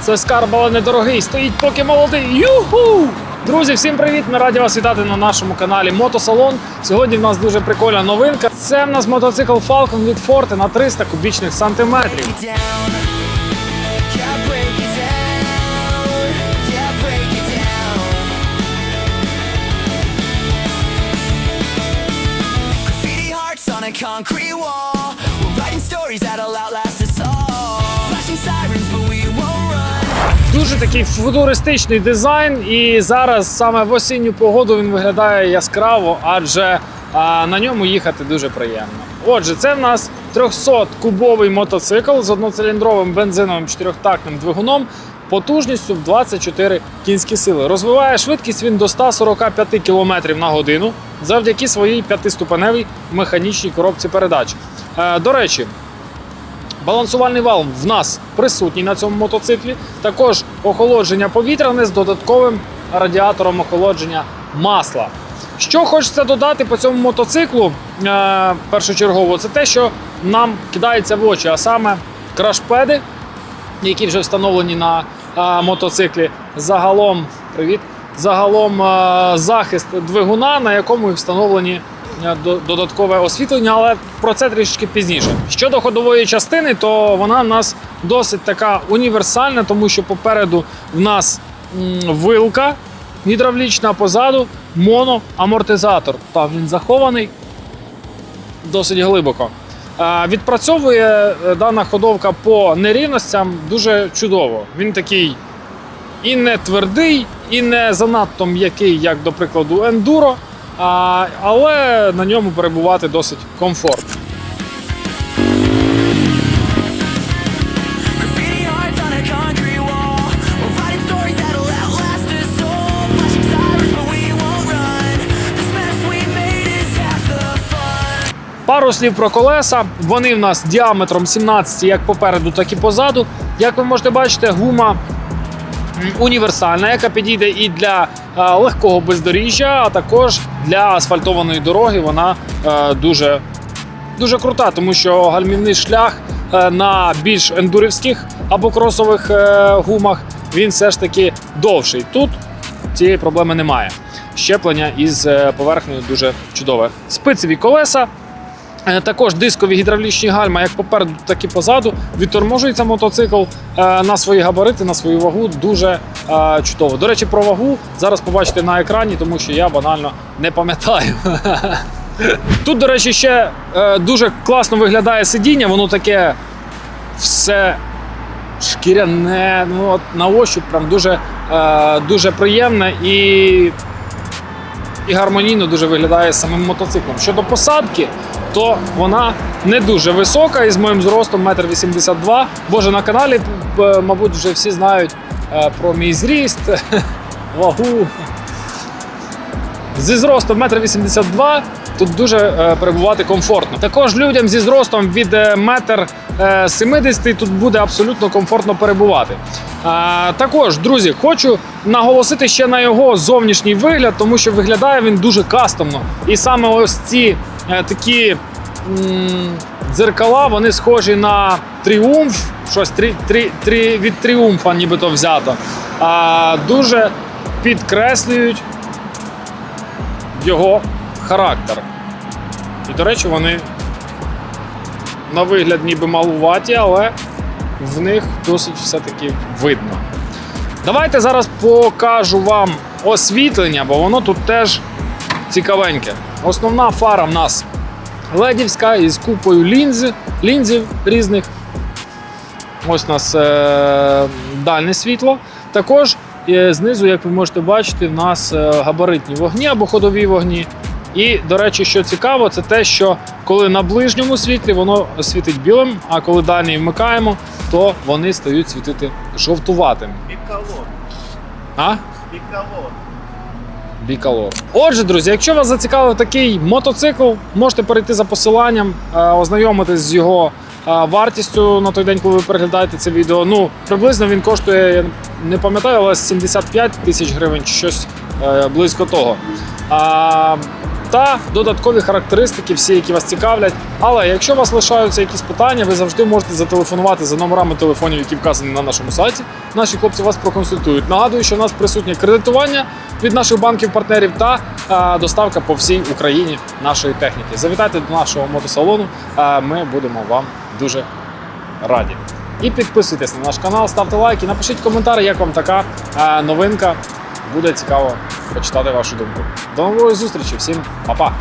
Це скарб, але недорогий. Стоїть поки молодий. Юху! Друзі, всім привіт! Ми раді вас вітати на нашому каналі Мотосалон. Сьогодні в нас дуже прикольна новинка. Це в нас мотоцикл Falcon від Forte на 300 кубічних сантиметрів. concrete wall. We're writing stories that'll outlast Дуже такий футуристичний дизайн, і зараз саме в осінню погоду він виглядає яскраво, адже а, на ньому їхати дуже приємно. Отже, це в нас 300-кубовий мотоцикл з одноциліндровим бензиновим чотирьохтактним двигуном. Потужністю в 24 кінські сили. Розвиває швидкість він до 145 км на годину завдяки своїй п'ятиступеневій механічній коробці передач. Е, до речі, Балансувальний вал в нас присутній на цьому мотоциклі. Також охолодження повітряне з додатковим радіатором охолодження масла. Що хочеться додати по цьому мотоциклу е, першочергово, це те, що нам кидається в очі, а саме крашпеди, які вже встановлені на е, мотоциклі. Загалом, привіт, загалом е, захист двигуна, на якому і встановлені додаткове освітлення, але про це трішки пізніше. Щодо ходової частини, то вона в нас досить така універсальна, тому що попереду в нас вилка гідравлічна, а позаду моноамортизатор. Там він захований досить глибоко. Е, Відпрацьовує е, дана ходовка по нерівностям дуже чудово. Він такий і не твердий, і не занадто м'який, як, до прикладу, ендуро, а, але на ньому перебувати досить комфортно. Пару слів про колеса. Вони в нас діаметром 17 як попереду, так і позаду. Як ви можете бачити, гума універсальна, яка підійде і для е, легкого бездоріжжя, а також для асфальтованої дороги. Вона е, дуже, дуже крута, тому що гальмівний шлях е, на більш ендурівських або кросових гумах він все ж таки довший. Тут цієї проблеми немає. Щеплення із поверхнею дуже чудове. Спицеві колеса. Е, Також дискові гідравлічні гальма, як попереду, так і позаду. Відторможується мотоцикл е, на свої габарити, на свою вагу дуже е, чудово. До речі, про вагу зараз побачите на екрані, тому що я банально не пам'ятаю. Тут, до речі, ще дуже класно виглядає сидіння, воно таке все шкіряне, ну, от, на ощупь прям дуже, дуже приємне і і гармонійно дуже виглядає самим мотоциклом. Щодо посадки, то вона не дуже висока і з моїм зростом 1,82 м. Боже, на каналі, е, мабуть, вже всі знають е, про мій зріст, вагу. Зі зростом 1,82 м тут дуже е, перебувати комфортно. Також людям зі зростом від е, 1,70 м тут буде абсолютно комфортно перебувати. Також, друзі, хочу наголосити ще на його зовнішній вигляд, тому що виглядає він дуже кастомно. І саме ось ці такі дзеркала, вони схожі на тріумф, щось трі, трі, трі, від тріумфа, нібито взято. А, дуже підкреслюють його характер. І, до речі, вони на вигляд ніби малуваті, але в них досить все-таки видно. Давайте зараз покажу вам освітлення, бо воно тут теж цікавеньке. Основна фара в нас ледівська із купою лінзи, лінзів різних. Ось у нас е- дальне світло. Також е, знизу, як ви можете бачити, в нас е, габаритні вогні або ходові вогні. І, до речі, що цікаво, це те, що коли на ближньому світлі воно світить білим, а коли дальній вмикаємо, то вони стають світити жовтуватим. Біколор. А? Біколор. Бікалор. Отже, друзі, якщо вас зацікавив такий мотоцикл, можете перейти за посиланням, е, ознайомитись з його е, вартістю на той день, коли ви переглядаєте це відео. Ну, приблизно він коштує, я не пам'ятаю, але 75 тисяч гривень чи щось е, близько того. Та додаткові характеристики, всі, які вас цікавлять. Але якщо у вас лишаються якісь питання, ви завжди можете зателефонувати за номерами телефонів, які вказані на нашому сайті. Наші хлопці вас проконсультують. Нагадую, що у нас присутнє кредитування від наших банків-партнерів та е, доставка по всій Україні нашої техніки. Завітайте до нашого мотосалону. Е, ми будемо вам дуже раді. І підписуйтесь на наш канал, ставте лайки, напишіть коментар, як вам така е, новинка. Буде цікаво почитати вашу думку. До нової зустрічі, всім па-па!